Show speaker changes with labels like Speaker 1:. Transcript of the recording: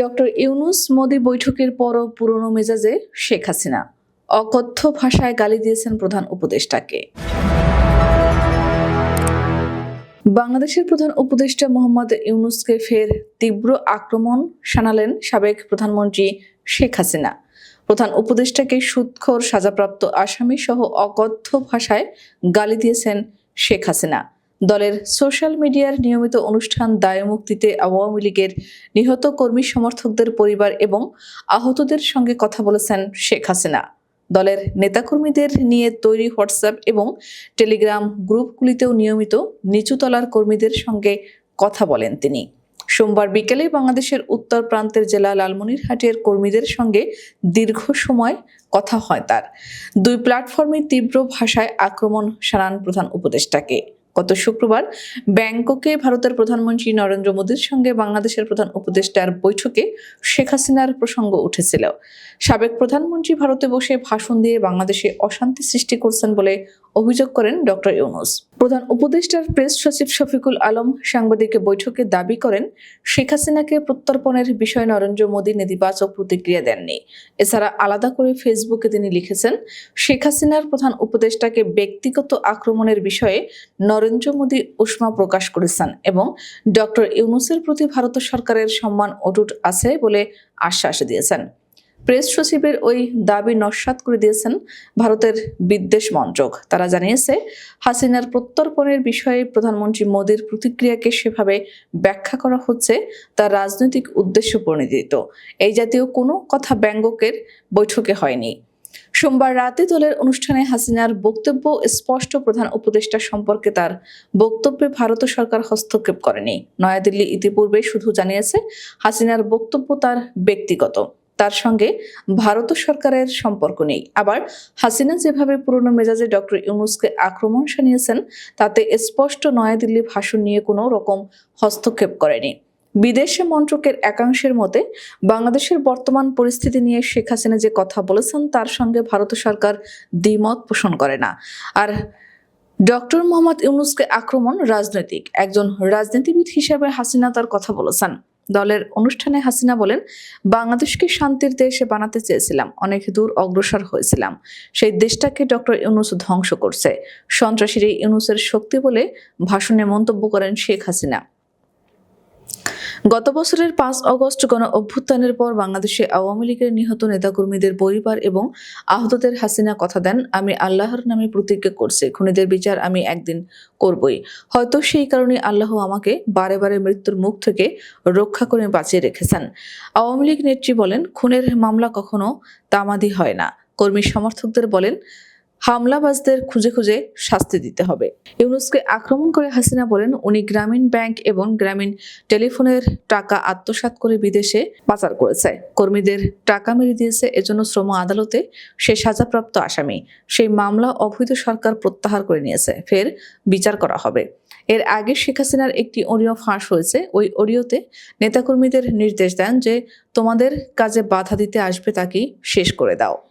Speaker 1: Doctor Yunus Modi বৈঠকের পরও পুরনো মেজাজে শেখ হাসিনা। অকথ্য ভাষায় গালি দিয়েছেন প্রধান উপদেষ্টাকে। বাংলাদেশের প্রধান উপদেষ্টা মোহাম্মদ ইউনুসকে ফের তীব্র আক্রমণ শানালেন সাবেক প্রধানমন্ত্রী শেখ হাসিনা। প্রধান উপদেষ্টাকে সুৎখর সাজাপ্রাপ্ত আসামি সহ অকথ্য ভাষায় গালি দিয়েছেন শেখ হাসিনা। দলের সোশ্যাল মিডিয়ার নিয়মিত অনুষ্ঠান দায়মুক্তিতে আওয়ামী লীগের নিহত কর্মী সমর্থকদের পরিবার এবং আহতদের সঙ্গে কথা বলেছেন শেখ হাসিনা। দলের নেতাকর্মীদের নিয়ে তৈরি হোয়াটসঅ্যাপ এবং টেলিগ্রাম গ্রুপগুলিতেও নিয়মিত নিচুতলার কর্মীদের সঙ্গে কথা বলেন তিনি। সোমবার বিকেলে বাংলাদেশের উত্তর প্রান্তের জেলা লালমনিরহাটের কর্মীদের সঙ্গে দীর্ঘ সময় কথা হয় তার। দুই প্ল্যাটফর্মে তীব্র ভাষায় আক্রমণ সারান প্রধান উপদেষ্টাকে। গত শুক্রবার ব্যাংককে ভারতের প্রধানমন্ত্রী নরেন্দ্র মোদীর সঙ্গে বাংলাদেশের প্রধান উপদেষ্টার বৈঠকে শেখ হাসিনার প্রসঙ্গ উঠেছিল। সাবেক প্রধানমন্ত্রী ভারতে বসে ভাষণ দিয়ে বাংলাদেশে অশান্তি সৃষ্টি করছেন বলে অভিযোগ করেন ডক্টর ইউনুস। প্রধান উপদেষ্টার প্রেস সচিব শফিকুল আলম সাংবাদিক বৈঠকে দাবি করেন, শেখ হাসিনাকে প্রত্যর্পণের বিষয়ে নরেন্দ্র মোদী নেতিবাচক প্রতিক্রিয়া দেননি। এছাড়া আলাদা করে ফেসবুকে তিনি লিখেছেন, শেখ হাসিনার প্রধান উপদেষ্টাকে ব্যক্তিগত আক্রমণের বিষয়ে নরেন্দ্র মোদী উষ্মা প্রকাশ করেছেন এবং ডক্টর ইউনুসের প্রতি ভারত সরকারের সম্মান অটুট আছে বলে আশ্বাস দিয়েছেন। প্রেস সচিবের ওই দাবি নস্যাৎ করে দিয়েছেন ভারতের বিদ্বেষ মন্ত্রক। তারা জানিয়েছে, হাসিনার প্রত্যর্পণের বিষয়ে প্রধানমন্ত্রী মোদীর প্রতিক্রিয়াকে সেভাবে ব্যাখ্যা করা হচ্ছে তার রাজনৈতিক উদ্দেশ্য প্রণীত। এই জাতীয় কোনো কথা ব্যঙ্গকের বৈঠকে হয়নি। সোমবার রাতে দলের অনুষ্ঠানে হাসিনার বক্তব্য স্পষ্ট প্রধান উপদেষ্টা সম্পর্কে তার বক্তব্যে ভারত সরকার হস্তক্ষেপ করেনি। নয়াদিল্লি ইতিপূর্বে শুধু জানিয়েছে, হাসিনার বক্তব্য তার ব্যক্তিগত। তার সঙ্গে ভারত সরকারের সম্পর্ক নেই। আবার হাসিনা যেভাবে পুরনো মেজাজে ডক্টর ইউনুসকে আক্রমণ শানিয়েছেন, তাতে স্পষ্ট নয়াদিল্লি ভাষণ নিয়ে কোনো রকম হস্তক্ষেপ করেনি। বিদেশে মন্ত্রকের একাংশের মতে, বাংলাদেশের বর্তমান পরিস্থিতি নিয়ে শেখ হাসিনা যে কথা বলেছেন, তার সঙ্গে ভারত সরকার দ্বিমত পোষণ করে না। আর ডক্টর মোহাম্মদ ইউনুসকে আক্রমণ রাজনৈতিক। একজন রাজনীতিবিদ হিসেবে হাসিনা তার কথা বলেছেন। দলের অনুষ্ঠানে হাসিনা বলেন, বাংলাদেশকে শান্তির দেশে বানাতে চেয়েছিলাম, অনেক দূর অগ্রসর হয়েছিলাম। সেই দেশটাকে ডক্টর ইউনুস ধ্বংস করছে। সন্ত্রাসীর ইউনুসের শক্তি বলে ভাষণে মন্তব্য করেন শেখ হাসিনা। গত বছরের পাঁচ অগস্ট গণ অভ্যুত্থানের পর বাংলাদেশে আওয়ামী লীগের নিহত নেতাকর্মীদের পরিবার এবং আহতদের হাসিনা কথা দেন, আমি আল্লাহর নামে প্রতিজ্ঞা করছি, খুনিদের বিচার আমি একদিন করবই। হয়তো সেই কারণে আল্লাহ আমাকে বারে বারে মৃত্যুর মুখ থেকে রক্ষা করে বাঁচিয়ে রেখেছেন। আওয়ামী লীগ নেত্রী বলেন, খুনের মামলা কখনো তামাদি হয় না। কর্মী সমর্থকদের বলেন হামলাবাজদের খুঁজে খুঁজে শাস্তি দিতে হবে। ইউনুসকে আক্রমণ করে হাসিনা বলেন, উনি গ্রামীণ ব্যাংক এবং গ্রামীণ টেলিফোনের টাকা আত্মসাৎ করে বিদেশে পাচার করেছে। কর্মীদের টাকা মেরে দিয়েছে, এজন্য শ্রম আদালতে সে সাজাপ্রাপ্ত আসামি। সেই মামলা অবৈধ সরকার প্রত্যাহার করে নিয়েছে। ফের বিচার করা হবে। এর আগে শেখ হাসিনার একটি অডিও ফাঁস হয়েছে। ওই অডিওতে নেতাকর্মীদের নির্দেশ দেন যে, তোমাদের কাজে বাধা দিতে আসবে তাকে শেষ করে দাও।